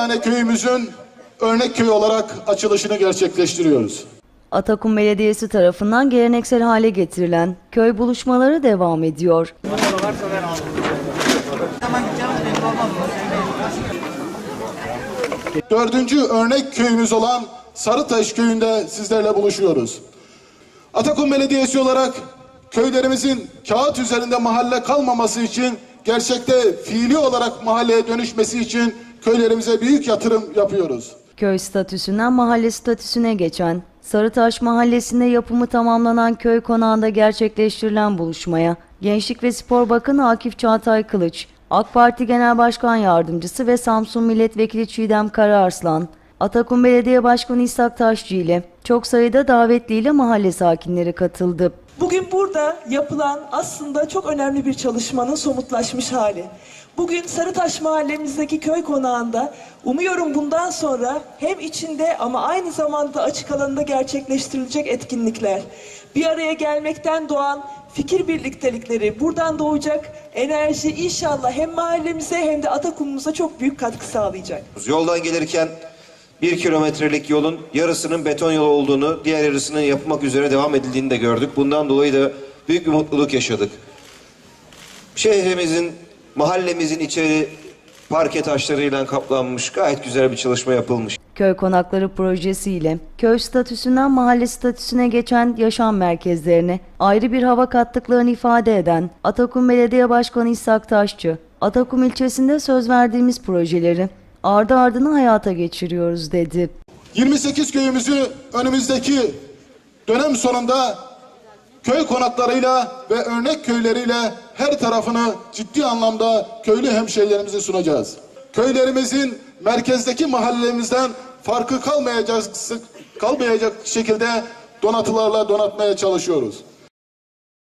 tane köyümüzün örnek köy olarak açılışını gerçekleştiriyoruz. Atakum Belediyesi tarafından geleneksel hale getirilen köy buluşmaları devam ediyor. Dördüncü örnek köyümüz olan Sarıtaş köyünde sizlerle buluşuyoruz. Atakum Belediyesi olarak köylerimizin kağıt üzerinde mahalle kalmaması için gerçekte fiili olarak mahalleye dönüşmesi için köylerimize büyük yatırım yapıyoruz. Köy statüsünden mahalle statüsüne geçen Sarıtaş Mahallesi'nde yapımı tamamlanan köy konağında gerçekleştirilen buluşmaya Gençlik ve Spor Bakanı Akif Çağatay Kılıç, AK Parti Genel Başkan Yardımcısı ve Samsun Milletvekili Çiğdem Karaarslan, Atakum Belediye Başkanı İshak Taşçı ile çok sayıda davetliyle mahalle sakinleri katıldı. Bugün burada yapılan aslında çok önemli bir çalışmanın somutlaşmış hali. Bugün Sarıtaş mahallemizdeki köy konağında umuyorum bundan sonra hem içinde ama aynı zamanda açık alanda gerçekleştirilecek etkinlikler, bir araya gelmekten doğan fikir birliktelikleri, buradan doğacak enerji inşallah hem mahallemize hem de Atakum'umuza çok büyük katkı sağlayacak. Yoldan gelirken bir kilometrelik yolun yarısının beton yolu olduğunu, diğer yarısının yapılmak üzere devam edildiğini de gördük. Bundan dolayı da büyük bir mutluluk yaşadık. Şehrimizin, mahallemizin içeri parke taşlarıyla kaplanmış gayet güzel bir çalışma yapılmış. Köy konakları projesiyle köy statüsünden mahalle statüsüne geçen yaşam merkezlerine ayrı bir hava kattıklarını ifade eden Atakum Belediye Başkanı İshak Taşçı, Atakum ilçesinde söz verdiğimiz projeleri ardı ardına hayata geçiriyoruz dedi. 28 köyümüzü önümüzdeki dönem sonunda köy konaklarıyla ve örnek köyleriyle her tarafını ciddi anlamda köylü hemşehrilerimize sunacağız. Köylerimizin merkezdeki mahallemizden farkı kalmayacak, kalmayacak şekilde donatılarla donatmaya çalışıyoruz.